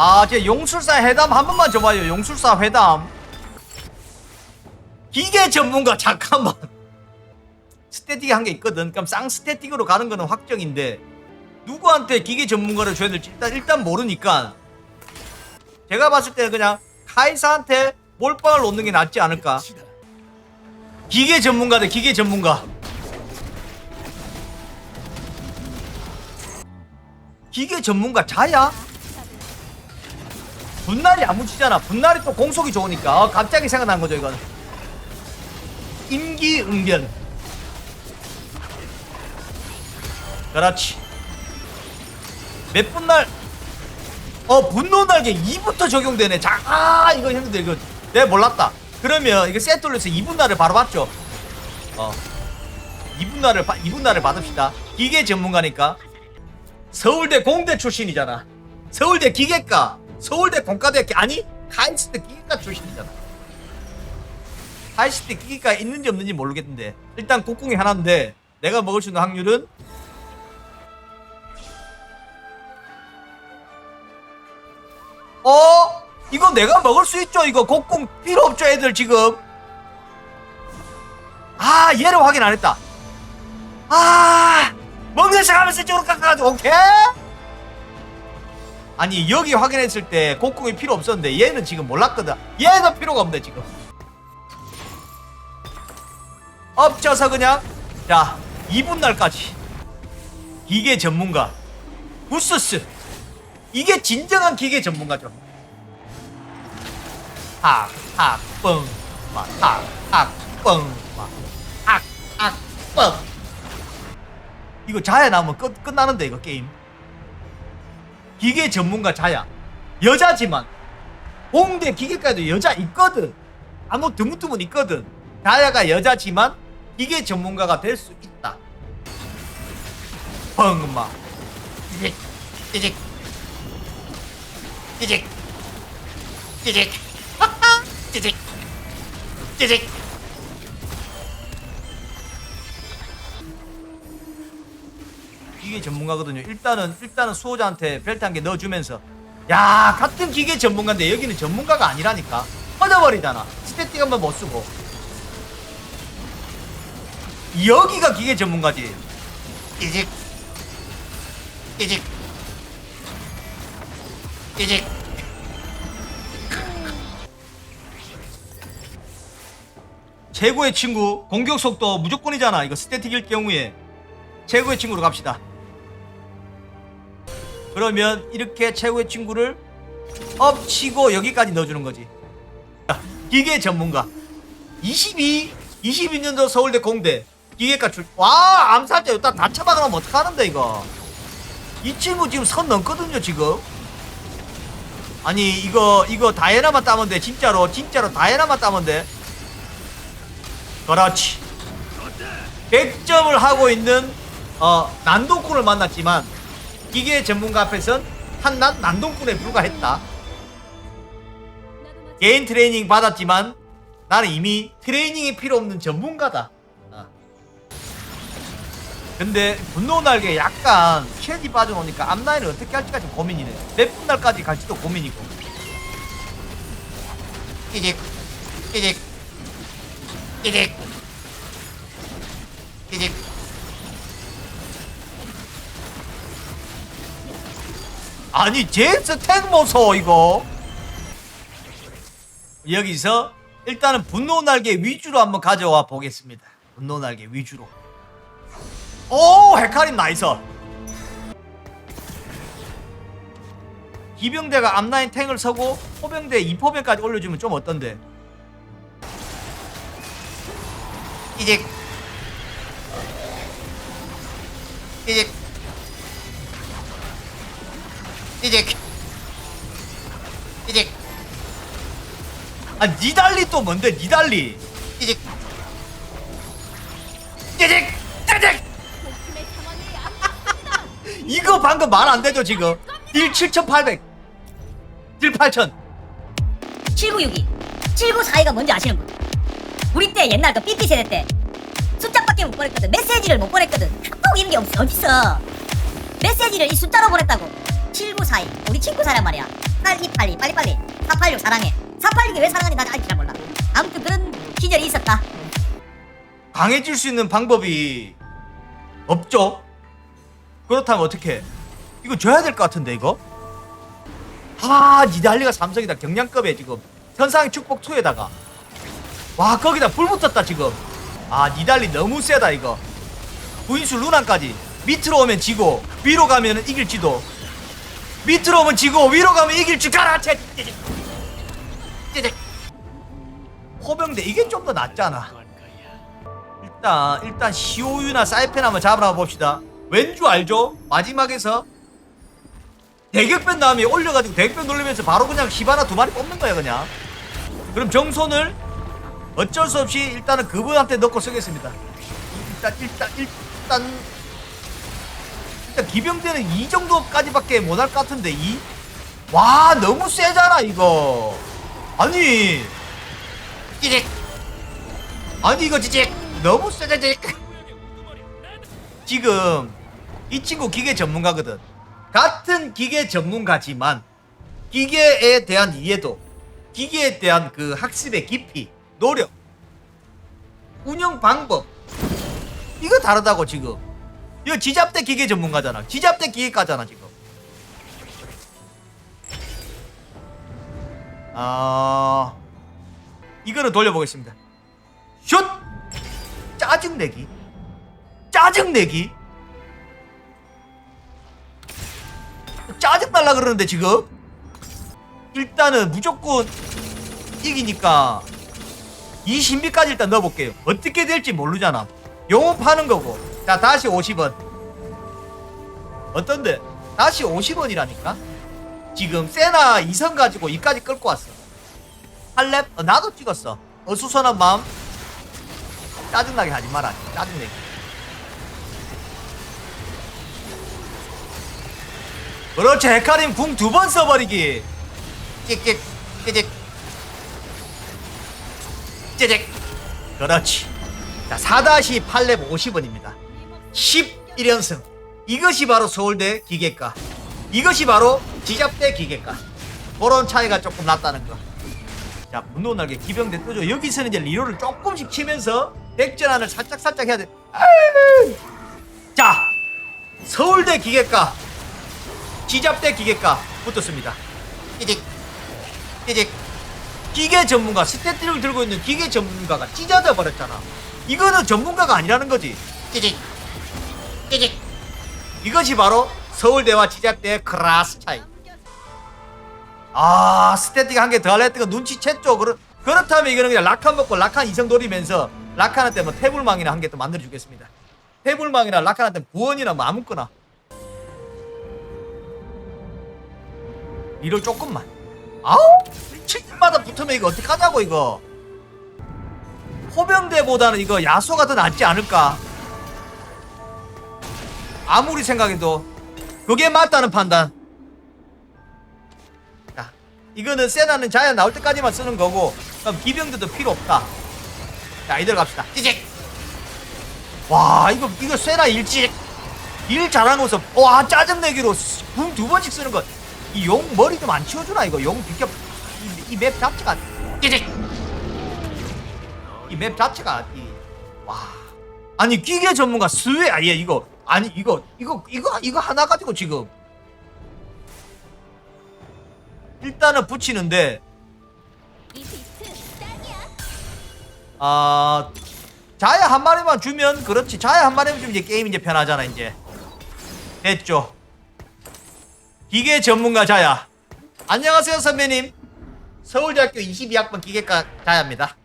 아, 제 용술사 회담 한 번만 줘봐요. 용술사 회담. 기계 전문가 잠깐만. 스태틱이 한게 있거든. 그럼 쌍 스태틱으로 가는 거는 확정인데 누구한테 기계 전문가를 줘야 될지 일단 일단 모르니까 제가 봤을 때는 그냥 카이사한테 몰빵을 놓는 게 낫지 않을까. 기계 전문가 대 기계 전문가. 기계 전문가 자야? 분날이 야무지잖아. 분날이 또 공속이 좋으니까 어, 갑자기 생각난 거죠 이건. 임기응변. 그렇지. 몇 분날? 어 분노 날개 2부터 적용되네. 자, 아 이거 형님들 이거 내가 몰랐다. 그러면 이거 세트 올려서 2분 날을 바로 받죠. 어. 2분 날을 2분 날을 받읍시다. 기계 전문가니까. 서울대 공대 출신이잖아. 서울대 기계과, 서울대 공과대 아니 카이스트 기계과 출신이잖아. 카이스트 기계과 있는지 없는지 모르겠는데 일단 국궁이 하나인데 내가 먹을 수 있는 확률은 어? 이거 내가 먹을 수 있죠? 이거 곡궁 필요 없죠 애들 지금 아 얘를 확인 안 했다 아 먹는 척하면서 이쪽으로 깎아가지고 오케이 아니 여기 확인했을 때 곡궁이 필요 없었는데 얘는 지금 몰랐거든. 얘는 필요가 없네 지금. 엎쳐서 그냥 자 2분 날까지. 기계 전문가. 부스스. 이게 진정한 기계 전문가죠. 탁탁뻥막탁탁뻥막탁탁뻥. 이거 자야 나오면 끝, 끝나는데 이거 게임 기계 전문가 자야. 여자지만 공대 기계과에도 여자 있거든. 아무 드문드문 있거든. 자야가 여자지만 기계 전문가가 될 수 있다. 뻥마. 찌직 찌직 찌직 찌직 찌직 찌직 기계 전문가거든요. 일단은 일단은 수호자한테 벨트 한 개 넣어주면서 야 같은 기계 전문가인데 여기는 전문가가 아니라니까. 꺼져버리잖아. 스태틱 한번 못 쓰고. 여기가 기계 전문가지. 찌직. 찌직. 찌직. 최고의 친구 공격 속도 무조건이잖아. 이거 스태틱일 경우에. 최고의 친구로 갑시다 그러면 이렇게 최고의 친구를 엎치고 여기까지 넣어주는 거지. 자, 기계 전문가. 22 22년도 서울대 공대. 기계과 출 와 암살자 여기다 다 쳐박으면 어떡하는데 이거. 이 친구 지금 선 넘거든요 지금. 아니 이거 이거 다이애나만 따면 돼 진짜로. 진짜로 다이애나만 따면 돼. 그렇지. 100점을 하고 있는 어, 난동꾼을 만났지만 기계 전문가 앞에선 한낱 난동꾼에 불과했다. 개인 트레이닝 받았지만 나는 이미 트레이닝이 필요 없는 전문가다. 어. 근데 분노 날개 약간 쉐디 빠져놓으니까 앞라인을 어떻게 할지가 좀 고민이네 몇 분 날까지 갈지도 고민이고. 찌직 찌직 찌직 찌직 아니 제스 탱 모소 이거. 여기서 일단은 분노 날개 위주로 한번 가져와 보겠습니다. 분노 날개 위주로. 오 헤카림 나이스. 기병대가 앞라인 탱을 서고 포병대 2포병까지 올려주면 좀 어떤데? 이제 이제 이제 이제 아 니달리 또 뭔데 니달리? 이제 이제 이제 이거 방금 말 안 되죠 지금? 딜 7,800 딜 8,000 7962 7942가 뭔지 아시는 분? 우리 때 옛날 그 삐삐 세대 때 숫자밖에 못 보냈거든. 메시지를 못 보냈거든. 카톡 이런 게 없, 어딨어? 메시지를 이 숫자로 보냈다고 7942 우리 친구 사람 말이야. 날4282 빨리빨리. 486 사랑해. 486이 왜 사랑하는지 난 아직 잘 몰라. 아무튼 그런 시절이 있었다. 강해질 수 있는 방법이 없죠. 그렇다면 어떻게? 이거 줘야 될 것 같은데 이거? 아 니달리가 삼성이다 경량급에 지금 현상의 축복 2에다가. 와 거기다 불 붙었다 지금. 아 니달리 너무 세다 이거. 구인수 루난까지 밑으로 오면 지고 위로 가면 이길지도 밑으로 오면 지고 위로 가면 가라 쟤 쟤쟤 호병대 이게 좀 더 낫잖아 일단 일단 시오유나 사이펜 한번 잡으러 봅시다. 왠줄 알죠? 마지막에서 대격변 다음에 올려가지고 대격변 돌리면서 바로 그냥 히바나 두 마리 뽑는 거야 그냥. 그럼 정손을 어쩔 수 없이 일단은 그분한테 넣고 쓰겠습니다. 일단 일단 일단 일단 기병대는 이 정도까지밖에 못할 것 같은데 이? 와 너무 세잖아 이거. 아니. 찌직 아니 이거 찌직 너무 세다 찌직 지금 이 친구 기계 전문가거든. 같은 기계 전문가지만 기계에 대한 이해도 기계에 대한 그 학습의 깊이 노력 운영 방법 이거 다르다고 지금 이거 지잡대 기계 전문가잖아. 지잡대 기계가잖아 지금. 아 이거는 돌려보겠습니다. 슛! 짜증내기. 짜증내기. 짜증날라 그러는데 지금? 일단은 무조건 이기니까 이 신비까지 일단 넣어볼게요. 어떻게 될지 모르잖아. 영업하는 거고 자 다시 50원. 어떤데? 다시 50원이라니까? 지금 세나 2선 가지고 이까지 끌고 왔어. 할랩 어, 나도 찍었어. 어수선한 마음? 짜증나게 하지 마라. 짜증내기 그렇지 헤카림 궁 두 번 써버리기. 찍찍 찍찍 찍찍 그렇지. 자 4-8렙 50원입니다 11연승 이것이 바로 서울대 기계과 이것이 바로 지잡대 기계과 그런 차이가 조금 났다는 거 자, 분노 날개 기병대 뜨죠. 여기서는 이제 리로를 조금씩 치면서 백전환을 살짝 살짝 해야 돼. 아유. 자, 서울대 기계과, 지잡대 기계과 붙었습니다. 찌직, 찌직. 기계 전문가, 스태트를 들고 있는 기계 전문가가 찢어져 버렸잖아. 이거는 전문가가 아니라는 거지. 찌직, 찌직. 이것이 바로 서울대와 지잡대의 클래스 차이. 아 스태틱 한 개 더 할래? 했던 거 눈치챘죠. 그렇, 그렇다면 이거는 그냥 라칸 먹고 라칸 이성 노리면서 라칸한테 뭐 태블망이나 한개더 만들어 주겠습니다. 태블망이나 라칸한테 구원이나 뭐 아무거나. 이럴 조금만. 아우 칠마다 붙으면 이거 어떡하냐고 이거. 호병대보다는 이거 야소가 더 낫지 않을까 아무리 생각해도 그게 맞다는 판단 자, 이거는 세나는 자야 나올 때까지만 쓰는 거고 그럼 기병들도 필요 없다. 자, 이대로 갑시다. 찌직. 와, 이거 이거 세나 일찍 일 잘하는 모습. 와, 짜증내기로 궁 두 번씩 쓰는 거. 이용 머리 좀 안 치워주나 이거 용 비켜. 이맵 자체가 찌직. 이 맵 자체가 이 와. 아니 기계 전문가 스웨 아예 이거 아니 이거 이거 이거 이거 하나 가지고 지금 일단은 붙이는데 아 자야 한 마리만 주면 그렇지. 자야 한 마리만 주면 이제 게임 이제 편하잖아 이제. 됐죠. 기계 전문가 자야. 안녕하세요 선배님. 서울대학교 22학번 기계과 자야입니다.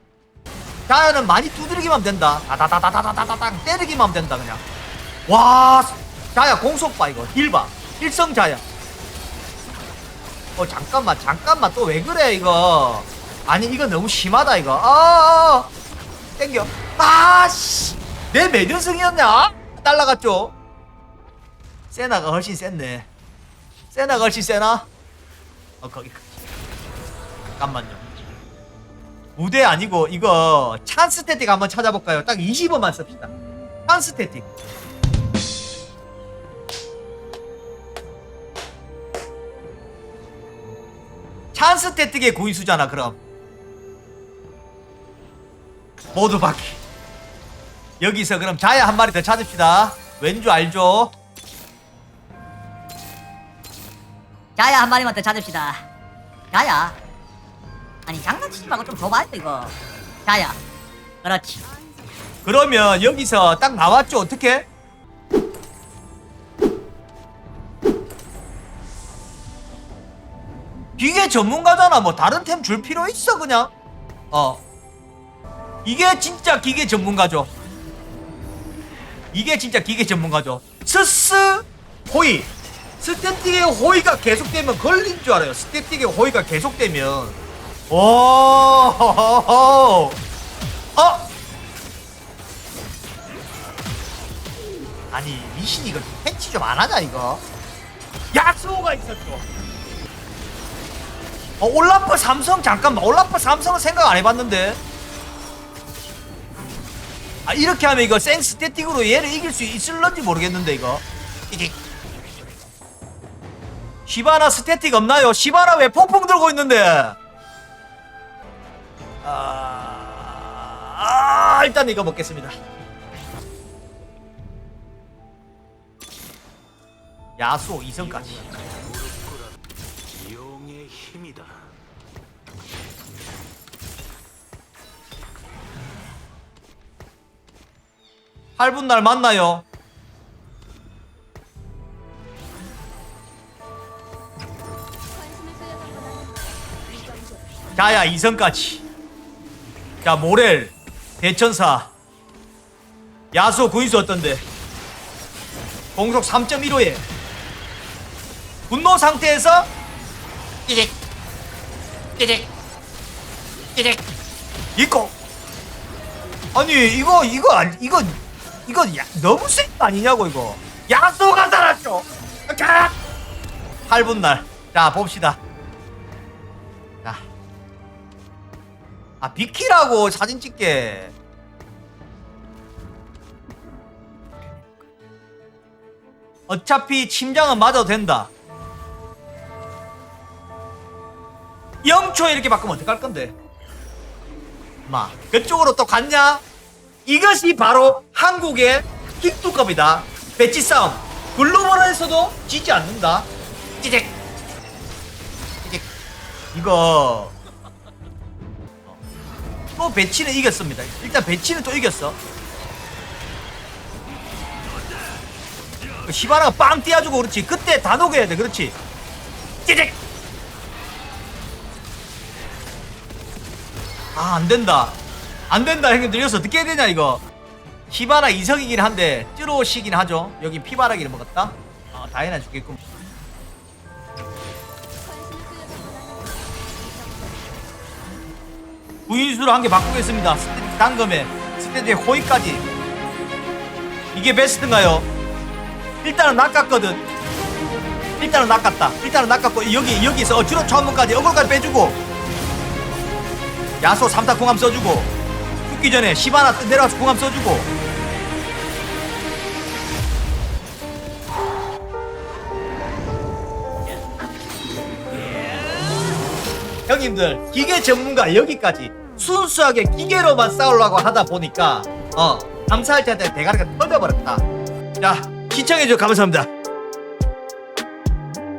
자야는 많이 두드리기만 하면 된다. 다다다다다다다당 때리기만 하면 된다 그냥 와 자야 공속 봐 이거. 힐봐. 일성 자야. 어 잠깐만 잠깐만. 또 왜 그래 이거? 아니 이거 너무 심하다 이거. 아, 아 땡겨. 아씨. 내 매전승이었냐? 날라갔죠? 세나가 훨씬 셌네. 세나가 훨씬 세나? 어 거기. 잠깐만요. 무대 아니고 이거 찬스 태틱 한번 찾아볼까요? 딱 20원만 씁시다. 찬스 태틱 찬스 태특의 구인수잖아 그럼 모두 바퀴 여기서 그럼 자야 한 마리 더 찾읍시다 왠줄 알죠? 자야 한 마리만 더 찾읍시다. 자야. 아니 장난치지 말고 좀 줘봐요 이거. 자야. 그렇지. 그러면 여기서 딱 나왔죠 어떻게? 기계 전문가잖아. 뭐 다른 템 줄 필요 있어 그냥. 어. 이게 진짜 기계 전문가죠. 이게 진짜 기계 전문가죠. 스스 호이. 스태틱의 호의가 계속되면 걸린 줄 알아요. 스태틱의 호의가 계속되면. 오. 어? 아니 미신 이거 패치 좀 안 하자 이거. 야수호가 있었죠 어 올라프 삼성 잠깐만. 올라프 삼성은 생각 안 해봤는데. 아 이렇게 하면 이거 생 스태틱으로 얘를 이길 수 있을런지 모르겠는데 이거. 이게. 시바나 스태틱 없나요? 시바나 왜 폭풍 들고 있는데? 아, 아 일단 이거 먹겠습니다. 야수 2성까지 8분 날 만나요. 자야 2성까지. 자 모렐 대천사 야수 구인수 어떤데? 공속 3.15에 분노 상태에서 띠직 띠직 띠직 있고 아니 이거 이거 아니 이거 이거 야, 너무 센 거 아니냐고 이거. 야수가 살았죠 자 8분 날자 봅시다. 자 아 비키라고 사진 찍게. 어차피 침장은 맞아도 된다. 0초에 이렇게 바꾸면 어떡할 건데? 마 그쪽으로 또 갔냐? 이것이 바로 한국의 킥두컵이다. 배치 싸움. 글로벌에서도 지지 않는다. 찌직 찌직 이거. 어. 또 배치는 이겼습니다. 일단 배치는 또 이겼어. 그 시바나가 빵 띄워주고 그렇지. 그때 다 녹여야 돼. 그렇지. 찌직 아 안 된다 안 된다 형님들. 여기서 어떻게 해야 되냐 이거? 히바나 이성이긴 한데 찌로시긴 하죠. 여기 피바라기를 먹었다? 아 다이나 죽겠군. 구인수로 한 개 바꾸겠습니다. 스테디 단검에. 스테디의 호의까지. 이게 베스트인가요? 일단은 낚았거든. 일단은 낚았다. 일단은 낚았고 여기 여기서 어, 주로 차원문까지 어글까지 빼주고. 야소 3타 공함 써주고 죽기 전에 시바나 내려와서 공함 써주고. 형님들 기계 전문가 여기까지. 순수하게 기계로만 싸우려고 하다 보니까 어 감사할 때한테 대가리가 터져버렸다. 자 시청해주셔서 감사합니다